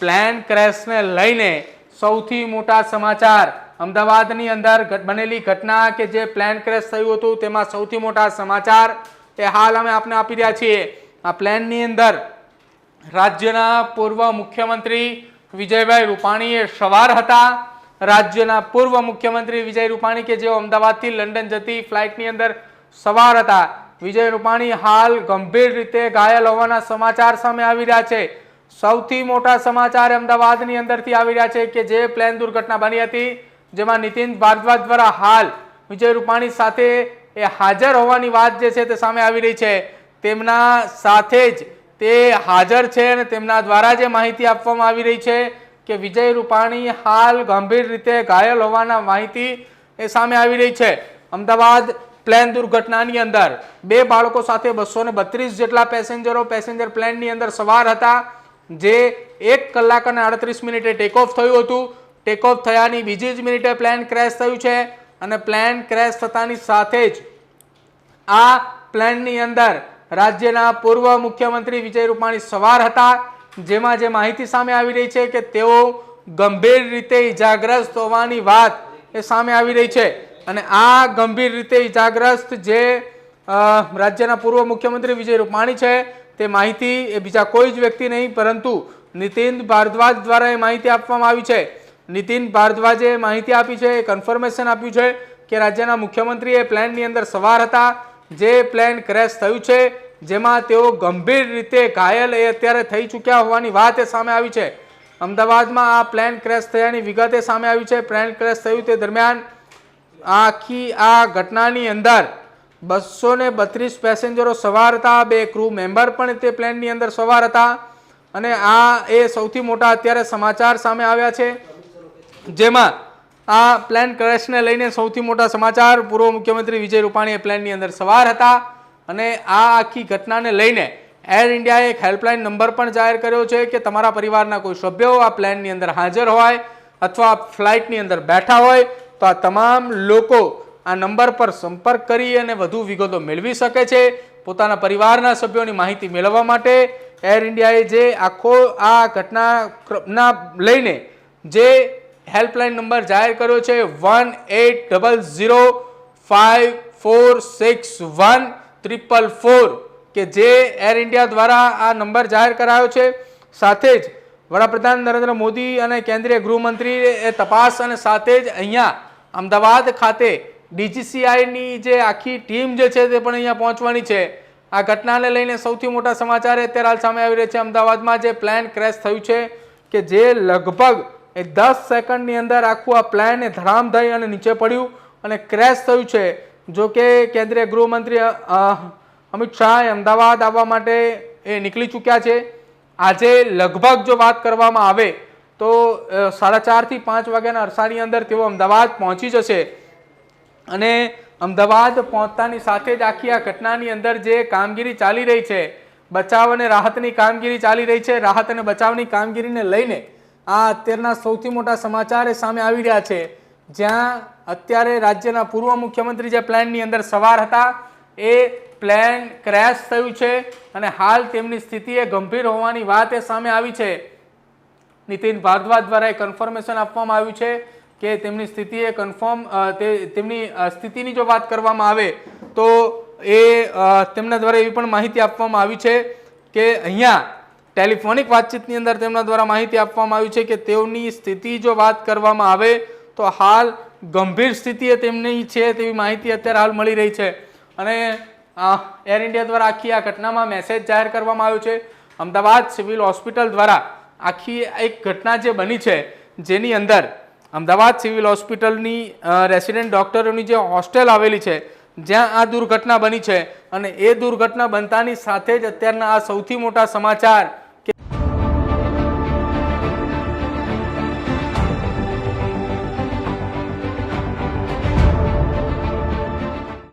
Plane ક્રેશને લઈને સૌથી મોટા સમાચાર અમદાવાદની અંદર બનેલી ઘટના કે જે પ્લેન ક્રેશ થયું હતું તેમાં સૌથી મોટા સમાચાર એ હાલ અમે આપને આપી રહ્યા છીએ. આ પ્લેનની અંદર રાજ્યના પૂર્વ મુખ્યમંત્રી વિજયભાઈ રૂપાણીએ સવાર હતા. રાજ્યના પૂર્વ મુખ્યમંત્રી વિજય રૂપાણી કે જેઓ અમદાવાદથી લંડન જતી ફ્લાઇટની અંદર સવાર હતા. વિજય રૂપાણી હાલ ગંભીર રીતે ઘાયલ હોવાના સમાચાર સામે આવી રહ્યા છે. સૌથી મોટા સમાચાર અમદાવાદની અંદરથી આવી રહ્યા છે કે જે પ્લેન દુર્ઘટના બની હતી, જેમાં નીતિન ભારદ્વાજ દ્વારા હાલ વિજય રૂપાણી સાથે એ હાજર હોવાની વાત જે છે તે સામે આવી રહી છે. તેમના સાથે જ તે હાજર છે અને તેમના દ્વારા જે માહિતી આપવામાં આવી રહી છે કે વિજય રૂપાણી હાલ ગંભીર રીતે ઘાયલ હોવાના માહિતી એ સામે આવી રહી છે. અમદાવાદ પ્લેન દુર્ઘટનાની અંદર બે બાળકો સાથે બસો જેટલા પેસેન્જરો પેસેન્જર પ્લેનની અંદર સવાર હતા. જે એક કલાક અને આડત્રીસ મિનિટે ટેક ઓફ થયું હતું. ટેક ઓફ થયાની બીજી જ મિનિટે પ્લેન ક્રેશ થયું છે અને પ્લેન ક્રેશ થતાની સાથે જ આ પ્લેનની અંદર રાજ્યના પૂર્વ મુખ્યમંત્રી વિજય રૂપાણી સવાર હતા. જેમાં જે માહિતી સામે આવી રહી છે કે તેઓ ગંભીર રીતે ઇજાગ્રસ્ત હોવાની વાત એ સામે આવી રહી છે. અને આ ગંભીર રીતે ઇજાગ્રસ્ત જે રાજ્યના પૂર્વ મુખ્યમંત્રી વિજય રૂપાણી છે તે માહિતી એ બીજા કોઈ જ વ્યક્તિ નહીં, પરંતુ નીતિન ભારદ્વાજ દ્વારા એ માહિતી આપવામાં આવી છે. નીતિન ભારદ્વાજે માહિતી આપી છે કન્ફર્મેશન આપ્યું છે કે રાજ્યના મુખ્યમંત્રી એ પ્લેનની અંદર સવાર હતા. જે પ્લેન ક્રેશ થયું છે, જેમાં તેઓ ગંભીર રીતે ઘાયલ એ અત્યારે થઈ ચૂક્યા હોવાની વાત એ સામે આવી છે. અમદાવાદમાં આ પ્લેન ક્રેશ થયાની વિગતે સામે આવી છે. પ્લેન ક્રેશ થયું તે દરમિયાન આખી આ ઘટનાની અંદર બસો ને બત્રીસ પેસેન્જરો સવાર હતા. બે ક્રૂ મેમ્બર પણ તે પ્લેનની અંદર સવાર હતા. અને આ એ સૌથી મોટા અત્યારે સમાચાર સામે આવ્યા છે. જેમાં આ પ્લેન ક્રેશને લઈને સૌથી મોટા સમાચાર. પૂર્વ મુખ્યમંત્રી વિજય રૂપાણી એ પ્લેનની અંદર સવાર હતા. અને આ આખી ઘટનાને લઈને એર ઇન્ડિયાએ એક હેલ્પલાઇન નંબર પણ જાહેર કર્યો છે કે તમારા પરિવારના કોઈ સભ્યો આ પ્લેનની અંદર હાજર હોય અથવા ફ્લાઇટની અંદર બેઠા હોય તો આ તમામ લોકો આ નંબર પર સંપર્ક કરી અને વધુ વિગતો મેળવી શકે છે. પોતાના પરિવારના સભ્યોની માહિતી મેળવવા માટે એર ઇન્ડિયાએ જે આખો આ ઘટનાના લઈને જે હેલ્પલાઇન નંબર જાહેર કર્યો છે, one eight double zero five four six one triple four, કે જે એર ઇન્ડિયા દ્વારા આ નંબર જાહેર કરાયો છે. સાથે જ વડાપ્રધાન નરેન્દ્ર મોદી અને કેન્દ્રીય ગૃહમંત્રીએ તપાસ અને સાથે જ અહીંયા અમદાવાદ ખાતે ડીજીસીઆઈની જે આખી ટીમ જે છે તે પણ અહીંયા પહોંચવાની છે. આ ઘટનાને લઈને સૌથી મોટા સમાચાર અત્યારે હાલ સામે આવી રહ્યા છે. અમદાવાદમાં જે પ્લેન ક્રેશ થયું છે કે જે લગભગ એ દસ સેકન્ડની અંદર આખું આ પ્લેન એ ધરામ થઈ અને નીચે પડ્યું અને ક્રેશ થયું છે. જો કે કેન્દ્રીય ગૃહમંત્રી અમિત શાહ અમદાવાદ આવવા માટે એ નીકળી ચૂક્યા છે. આજે લગભગ જો વાત કરવામાં આવે તો સાડા ચારથી પાંચ વાગ્યાના અરસાની અંદર તેઓ અમદાવાદ પહોંચી જશે. અને અમદાવાદ પહોંચતાની સાથે જ આખી આ ઘટનાની અંદર જે કામગીરી ચાલી રહી છે, બચાવ અને રાહતની કામગીરી ચાલી રહી છે, રાહત અને બચાવની કામગીરીને લઈને આ અત્યારના સૌથી મોટા સમાચાર સામે આવી રહ્યા છે. જ્યાં અત્યારે રાજ્યના પૂર્વ મુખ્યમંત્રી જે પ્લેનની અંદર સવાર હતા, એ પ્લેન ક્રેશ થયું છે અને હાલ તેમની સ્થિતિ એ ગંભીર હોવાની વાત એ સામે આવી છે. નીતિન ભારદ્વાજ દ્વારા એ કન્ફર્મેશન આપવામાં આવ્યું છે કે તેમની સ્થિતિ એ કન્ફર્મ તેમની સ્થિતિની જો વાત કરવામાં આવે, તો એ તેમના દ્વારા એવી પણ માહિતી આપવામાં આવી છે કે અહીંયા ટેલિફોનિક વાતચીતની અંદર તેમના દ્વારા માહિતી આપવામાં આવી છે કે તેઓની સ્થિતિ જો વાત કરવામાં આવે, તો હાલ ગંભીર સ્થિતિ તેમની છે તેવી માહિતી અત્યારે હાલ મળી રહી છે. અને એર ઇન્ડિયા દ્વારા આખી આ ઘટનામાં મેસેજ જાહેર કરવામાં આવ્યો છે. અમદાવાદ સિવિલ હોસ્પિટલ દ્વારા આખી એક ઘટના જે બની છે, જેની અંદર અમદાવાદ સિવિલ હોસ્પિટલની રેસિડેન્ટ ડૉક્ટરોની જે હોસ્ટેલ આવેલી છે, જ્યાં આ દુર્ઘટના બની છે અને એ દુર્ઘટના બનતાની સાથે જ અત્યારના આ સૌથી મોટા સમાચાર